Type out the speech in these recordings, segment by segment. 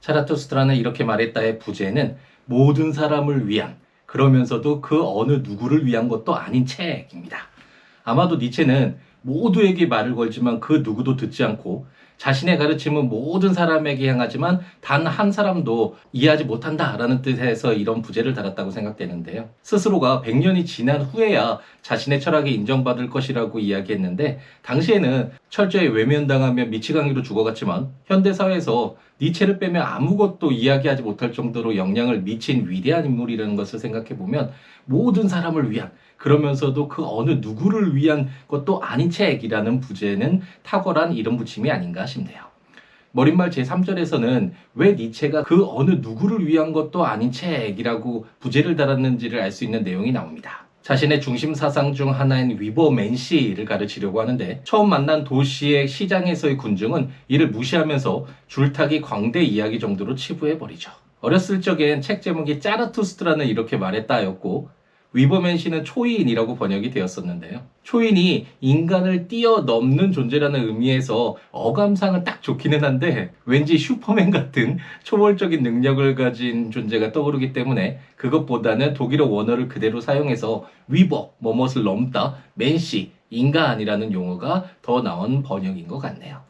차라투스트라는 이렇게 말했다의 부제는 모든 사람을 위한 그러면서도 그 어느 누구를 위한 것도 아닌 책입니다. 아마도 니체는 모두에게 말을 걸지만 그 누구도 듣지 않고 자신의 가르침은 모든 사람에게 향하지만 단 한 사람도 이해하지 못한다라는 뜻에서 이런 부제를 달았다고 생각되는데요. 스스로가 100년이 지난 후에야 자신의 철학이 인정받을 것이라고 이야기했는데 당시에는 철저히 외면당하며 미치광이로 죽어갔지만 현대 사회에서 니체를 빼면 아무것도 이야기하지 못할 정도로 영향을 미친 위대한 인물이라는 것을 생각해 보면 모든 사람을 위한 그러면서도 그 어느 누구를 위한 것도 아닌 책이라는 부제는 탁월한 이름 붙임이 아닌가 싶네요. 머릿말 제3절에서는 왜 니체가 그 어느 누구를 위한 것도 아닌 책이라고 부제를 달았는지를 알 수 있는 내용이 나옵니다. 자신의 중심 사상 중 하나인 위버 맨시를 가르치려고 하는데 처음 만난 도시의 시장에서의 군중은 이를 무시하면서 줄타기 광대 이야기 정도로 치부해버리죠. 어렸을 적엔 책 제목이 짜르투스트라는 이렇게 말했다였고 위버맨 씨는 초인이라고 번역이 되었었는데요. 초인이 인간을 뛰어넘는 존재라는 의미에서 어감상은 딱 좋기는 한데 왠지 슈퍼맨 같은 초월적인 능력을 가진 존재가 떠오르기 때문에 그것보다는 독일어 원어를 그대로 사용해서 위버, 뭐뭇을 넘다, 맨시, 인간이라는 용어가 더 나은 번역인 것 같네요.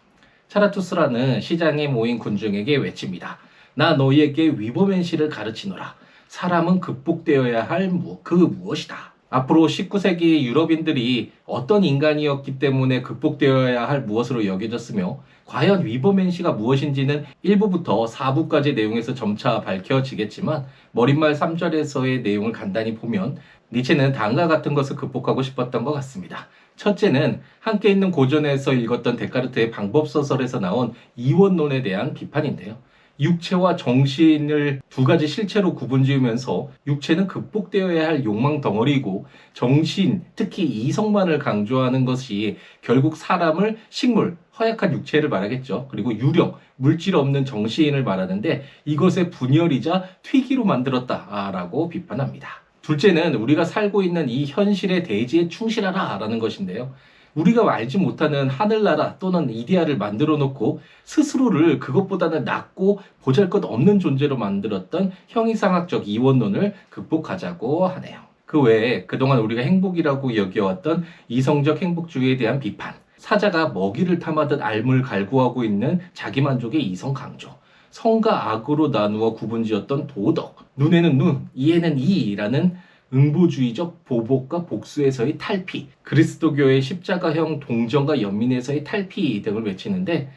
차라투스라는 시장에 모인 군중에게 외칩니다. 나 너희에게 위버맨시를 가르치노라. 사람은 극복되어야 할 그 무엇이다. 앞으로 19세기 유럽인들이 어떤 인간이었기 때문에 극복되어야 할 무엇으로 여겨졌으며 과연 위버맨시가 무엇인지는 1부부터 4부까지 내용에서 점차 밝혀지겠지만 머릿말 3절에서의 내용을 간단히 보면 니체는 다음과 같은 것을 극복하고 싶었던 것 같습니다. 첫째는 함께 있는 고전에서 읽었던 데카르트의 방법소설에서 나온 이원론에 대한 비판인데요. 육체와 정신을 두 가지 실체로 구분 지으면서 육체는 극복되어야 할 욕망 덩어리이고 정신, 특히 이성만을 강조하는 것이 결국 사람을 식물, 허약한 육체를 말하겠죠. 그리고 유령, 물질 없는 정신을 말하는데 이것의 분열이자 튀기로 만들었다라고 비판합니다. 둘째는 우리가 살고 있는 이 현실의 대지에 충실하라 라는 것인데요. 우리가 알지 못하는 하늘나라 또는 이데아를 만들어 놓고 스스로를 그것보다는 낮고 보잘 것 없는 존재로 만들었던 형이상학적 이원론을 극복하자고 하네요. 그 외에 그동안 우리가 행복이라고 여겨왔던 이성적 행복주의에 대한 비판, 사자가 먹이를 탐하듯 알물 갈구하고 있는 자기만족의 이성 강조, 성과 악으로 나누어 구분지었던 도덕, 눈에는 눈, 이에는 이라는 응보주의적 보복과 복수에서의 탈피, 그리스도교의 십자가형 동정과 연민에서의 탈피 등을 외치는데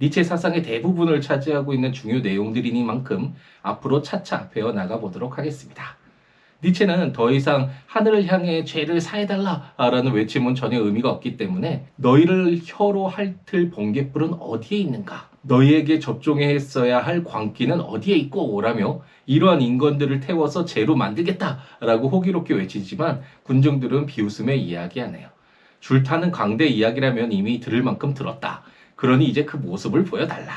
니체 사상의 대부분을 차지하고 있는 중요 내용들이니만큼 앞으로 차차 배워나가 보도록 하겠습니다. 니체는 더 이상 하늘을 향해 죄를 사해달라라는 외침은 전혀 의미가 없기 때문에 너희를 혀로 핥을 번개불은 어디에 있는가? 너희에게 접종했어야 할 광기는 어디에 있고 오라며 이러한 인건들을 태워서 죄로 만들겠다라고 호기롭게 외치지만 군중들은 비웃음에 이야기하네요. 줄타는 광대 이야기라면 이미 들을 만큼 들었다. 그러니 이제 그 모습을 보여달라.